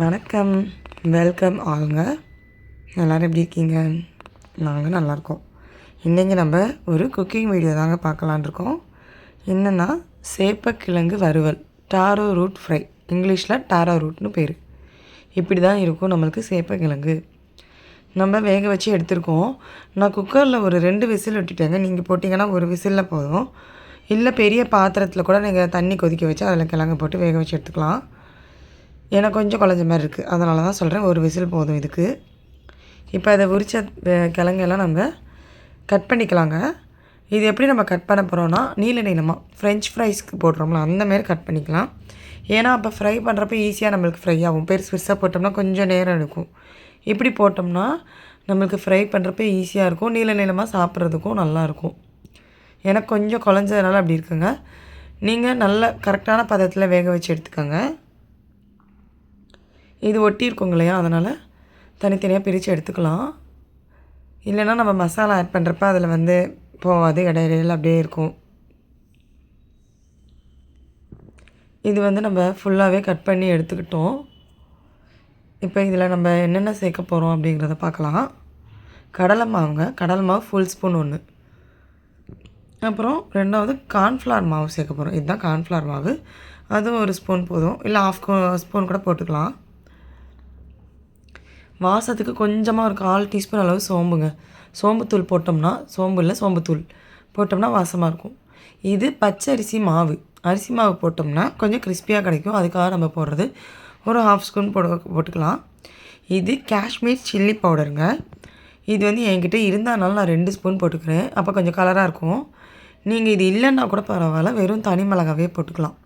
வணக்கம். வெல்கம் ஆளுங்க. எல்லோரும் எப்படி இருக்கீங்க? நாங்கள் நல்லாயிருக்கோம் இன்றைக்கி நம்ம ஒரு குக்கிங் வீடியோ தாங்க பார்க்கலான் இருக்கோம். என்னென்னா சேப்பக்கிழங்கு வறுவல் டாரோ ரூட் ஃப்ரை இங்கிலீஷில் டாரோ ரூட்னு பேர். இப்படி தான் இருக்கும் நம்மளுக்கு சேப்பக்கிழங்கு. நம்ம வேக வச்சு எடுத்திருக்கோம். நான் குக்கரில் ஒரு ரெண்டு விசில் விட்டுட்டேங்க. நீங்கள் போட்டிங்கன்னா ஒரு விசிலில் போதும். இல்லை பெரிய பாத்திரத்தில் கூட நீங்கள் தண்ணி கொதிக்க வச்சு அதில் கிழங்கு போட்டு வேக வச்சு எடுத்துக்கலாம். ஏன்னா கொஞ்சம் குழஞ்ச மாதிரி இருக்குது அதனால தான் சொல்கிறேன் ஒரு விசில் போதும் இதுக்கு. இப்போ அதை உரித்த கிழங்கெல்லாம் நம்ம கட் பண்ணிக்கலாங்க. இது எப்படி நம்ம கட் பண்ண போகிறோன்னா நீல நீளமாக ஃப்ரெஞ்ச் ஃப்ரைஸ்க்கு போடுறோம்ல அந்தமாரி கட் பண்ணிக்கலாம். ஏன்னா அப்போ ஃப்ரை பண்ணுறப்ப ஈஸியாக நம்மளுக்கு ஃப்ரை ஆகும். பெருசு பெருசாக போட்டோம்னா கொஞ்சம் நேரம் எடுக்கும். இப்படி போட்டோம்னா நம்மளுக்கு ஃப்ரை பண்ணுறப்ப ஈஸியாக இருக்கும். நீள நீளமாக சாப்பிட்றதுக்கும் நல்லாயிருக்கும் எனக்கு கொஞ்சம் குழஞ்சதுனால அப்படி இருக்குங்க. நீங்கள் நல்ல கரெக்டான பதத்தில் வேக வச்சு எடுத்துக்கோங்க. இது ஒட்டியிருக்கோங்க இல்லையா? அதனால் தனித்தனியாக பிரித்து எடுத்துக்கலாம். இல்லைன்னா நம்ம மசாலா ஆட் பண்ணுறப்ப அதில் வந்து போகாது இடையில அப்படியே இருக்கும். இது வந்து நம்ம ஃபுல்லாகவே கட் பண்ணி எடுத்துக்கிட்டோம். இப்போ இதில் நம்ம என்னென்ன சேர்க்க போகிறோம் அப்படிங்கிறத பார்க்கலாம். கடலை மாவுங்க. கடலை மாவு ஃபுல் ஸ்பூன் ஒன்று அப்புறம் ரெண்டாவது கார்ன்ஃப்ளவர் மாவு சேர்க்க போகிறோம் இதுதான் கார்ன்ஃப்ளவர் மாவு. அதுவும் ஒரு ஸ்பூன் போதும். இல்லை ஆஃப் ஸ்பூன் கூட போட்டுக்கலாம். வாசத்துக்கு கொஞ்சமாக ஒரு கால் டீஸ்பூன் அளவு சோம்புங்க. சோம்புத்தூள் போட்டோம்னா சோம்பு இல்லை சோம்புத்தூள். போட்டோம்னா வாசமாக இருக்கும். இது பச்சை அரிசி மாவு. அரிசி மாவு போட்டோம்னா கொஞ்சம் கிறிஸ்பியாக கிடைக்கும். அதுக்காக நம்ம போடுறது ஒரு ஹாஃப் ஸ்பூன் போட போட்டுக்கலாம். இது காஷ்மீர் சில்லி பவுடருங்க. இது வந்து என்கிட்ட இருந்தாலும் நான் ரெண்டு ஸ்பூன் போட்டுக்கிறேன். அப்போ கொஞ்சம் கலராக இருக்கும். நீங்கள் இது இல்லைன்னா கூட பரவாயில்ல. வெறும் தனி மிளகாவே போட்டுக்கலாம்.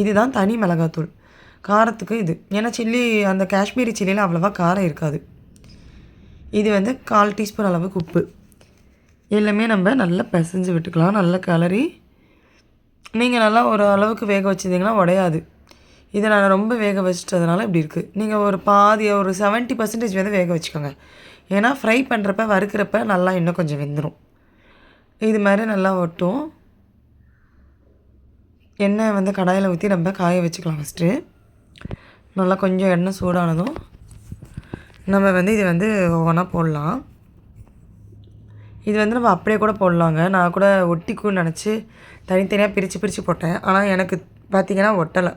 இதுதான் தனி மிளகாத்தூள். காரத்துக்கு இது. ஏன்னா சில்லி அந்த காஷ்மீரி சில்லியில் அவ்வளோவா காரம் இருக்காது. இது வந்து கால் டீஸ்பூன் அளவுக்கு உப்பு. எல்லாமே நம்ம நல்லா பிசைஞ்சு விட்டுக்கலாம். நல்லா கலரி நீங்கள் நல்லா ஒரு அளவுக்கு வேக வச்சுருந்தீங்கன்னா உடையாது. இதை நான் ரொம்ப வேக வச்சிட்டதுனால இப்படி இருக்குது நீங்கள் ஒரு பாதி ஒரு செவன்ட்டி பர்சன்டேஜ் வந்து வேக வச்சுக்கோங்க. ஏன்னா ஃப்ரை பண்ணுறப்ப வறுக்கிறப்ப நல்லா இன்னும் கொஞ்சம் வெந்துடும் இது மாதிரி நல்லா ஒட்டும். எண்ணெய் வந்து கடாயில் ஊற்றி நம்ம காய வச்சுக்கலாம் ஃபஸ்ட்டு நல்லா கொஞ்சம் எண்ணெய் சூடானதும் நம்ம வந்து இது வந்து ஒவ்வொன்றா போடலாம். இது வந்து நம்ம அப்படியே கூட போடலாங்க. நான் கூட ஒட்டிக்குன்னு நினச்சி தனித்தனியாக பிரித்து பிரித்து போட்டேன். ஆனால் எனக்கு பார்த்திங்கன்னா ஒட்டலை.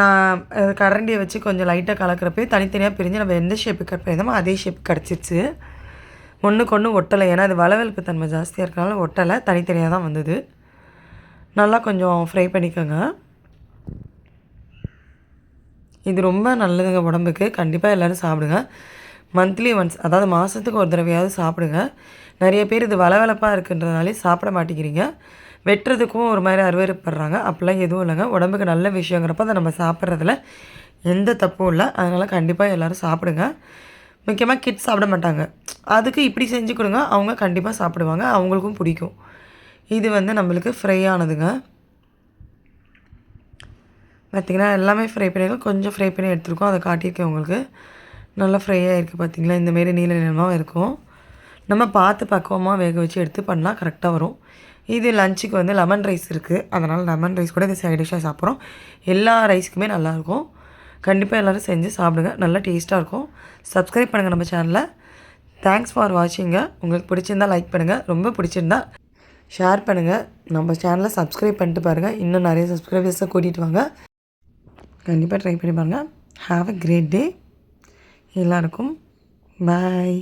நான் கரண்டியை வச்சு கொஞ்சம் லைட்டாக கலக்கிறப்பே தனித்தனியாக பிரிஞ்சு நம்ம எந்த ஷேப்புக்கு கட் பண்ணியிருந்தோமோ அதே ஷேப் கிடச்சிருச்சு. ஒன்றுக்கு ஒன்று ஒட்டலை. ஏன்னா அது வளவெழுப்பு தன்மை ஜாஸ்தியாக இருக்கனால ஒட்டலை. தனித்தனியாக தான் வந்தது. நல்லா கொஞ்சம் ஃப்ரை பண்ணிக்கோங்க. இது ரொம்ப நல்லதுங்க உடம்புக்கு. கண்டிப்பாக எல்லோரும் சாப்பிடுங்க. மந்த்லி ஒன்ஸ் அதாவது மாதத்துக்கு ஒரு தடவையாவது சாப்பிடுங்க. நிறைய பேர் இது வளவளப்பாக இருக்குன்றதுனாலே சாப்பிட மாட்டேங்கிறீங்க. வெட்டுறதுக்கும் ஒரு மாதிரி அறுவறுப்படுறாங்க அப்படிலாம் எதுவும் இல்லைங்க. உடம்புக்கு நல்ல விஷயங்கிறப்ப அதை நம்ம சாப்பிட்றதுல எந்த தப்பும் இல்லை. அதனால் கண்டிப்பாக எல்லோரும் சாப்பிடுங்க. முக்கியமாக கிட்ஸ் சாப்பிட மாட்டாங்க. அதுக்கு இப்படி செஞ்சு கொடுங்க. அவங்க கண்டிப்பாக சாப்பிடுவாங்க. அவங்களுக்கும் பிடிக்கும். இது வந்து நம்மளுக்கு ஃப்ரை ஆனதுங்க. பார்த்திங்கன்னா எல்லாமே ஃப்ரை பண்ணியிருக்கோம் கொஞ்சம் ஃப்ரை பண்ணி எடுத்துருக்கோம். அதை காட்டியிருக்கேன் உங்களுக்கு. நல்லா ஃப்ரையாக இருக்குது பார்த்திங்களா இந்தமாரி நீல நிலமாக இருக்கும். நம்ம பார்த்து பக்குவமாக வேக வச்சு எடுத்து பண்ணால் கரெக்டாக வரும். இது லஞ்சுக்கு வந்து லெமன் ரைஸ் இருக்குது அதனால் லெமன் ரைஸ் கூட இது சைட் டிஷ்ஷாக சாப்பிட்றோம். எல்லா ரைஸுக்குமே நல்லாயிருக்கும் கண்டிப்பாக எல்லோரும் செஞ்சு சாப்பிடுங்க. நல்லா டேஸ்ட்டாக இருக்கும். சப்ஸ்கிரைப் பண்ணுங்கள் நம்ம சேனலில் தேங்க்ஸ் ஃபார் வாட்சிங்க உங்களுக்கு பிடிச்சிருந்தா லைக் பண்ணுங்கள் ரொம்ப பிடிச்சிருந்தா ஷேர் பண்ணுங்கள் நம்ம சேனலை சப்ஸ்கிரைப் பண்ணிட்டு பாருங்கள் இன்னும் நிறைய சப்ஸ்கிரைபர்ஸை கூட்டிகிட்டு வாங்க. கண்டிப்பாக ட்ரை பண்ணி பாருங்கள் ஹாவ் அ கிரேட் டே எல்லாருக்கும் பாய்